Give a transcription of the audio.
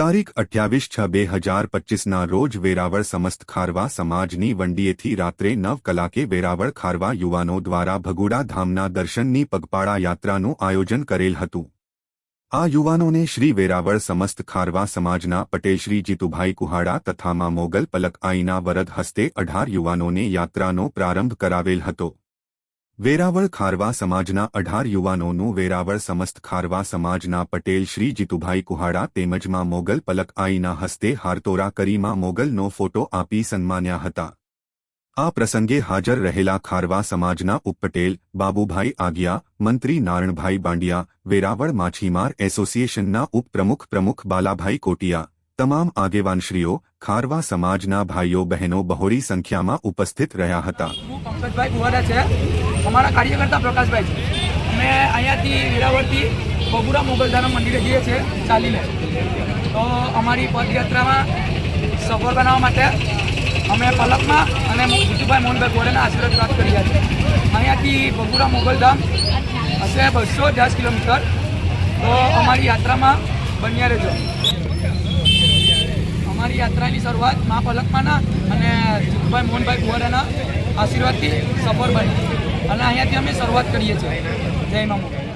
તારીખ અઠ્યાવીસ છ બે હજાર પચીસના રોજ વેરાવળ સમસ્ત ખારવા સમાજની વંડીએથી રાત્રે નવ કલાકે વેરાવળ ખારવા યુવાનો દ્વારા ભગુડા ધામના દર્શનની પગપાળા યાત્રાનું આયોજન કરેલ હતું. આ યુવાનોને શ્રી વેરાવળ સમસ્ત ખારવા સમાજના પટેલ શ્રી જીતુભાઈ કુહાડા તથા મા મોગલ પલક આઈના વરદ હસ્તે અઢાર યુવાનોને યાત્રાનો પ્રારંભ કરાવેલ હતો. વેરાવળ ખારવા સમાજના અઢાર યુવાનોનું વેરાવળ સમસ્ત ખારવા સમાજના પટેલ શ્રી જીતુભાઈ કુહાડા તેમજમાં મોગલ પલક આઈના હસ્તે હારતોરા કરી માં મોગલનો ફોટો આપી સન્માન્યા હતા. આ પ્રસંગે હાજર રહેલા ખારવા સમાજના ઉપપટેલ બાબુભાઈ આગિયા, મંત્રી નારણભાઈ બાંડિયા, વેરાવળ માછીમાર એસોસિએશનના ઉપપ્રમુખ પ્રમુખ બાલાભાઈ કોટિયા તમામ આગેવાનશ્રીઓ, ખારવા સમાજના ભાઈઓ, બહેનો, બહોળી સંખ્યામાં ઉપસ્થિત રહ્યા હતા. પંકજભાઈ છે. અમારા કાર્યકર્તા પ્રકાશભાઈ છે. અમે અહીંયાથી વેરાવળથી બગુરા મોગલધારા મંદિરે જઈએ છીએ, ચાલીને. તો અમારી પદયાત્રામાં સફળ બનાવવા માટે અમે પલકમાં અને જીતુભાઈ મોહનભાઈ ગોરેના આશીર્વાદ પ્રાપ્ત કર્યા છે અહીંયાથી બગુરા મોગલધામ હશે બસો દસ કિલોમીટર. તો અમારી યાત્રામાં બન્યા રહેજો. અમારી યાત્રાની શરૂઆત મા પલકમાના અને જીતુભાઈ મોહનભાઈ કુંવરાના આશીર્વાદથી સફળ બની. અને અહીંયાથી અમે શરૂઆત કરીએ છીએ. જય મા મોગલ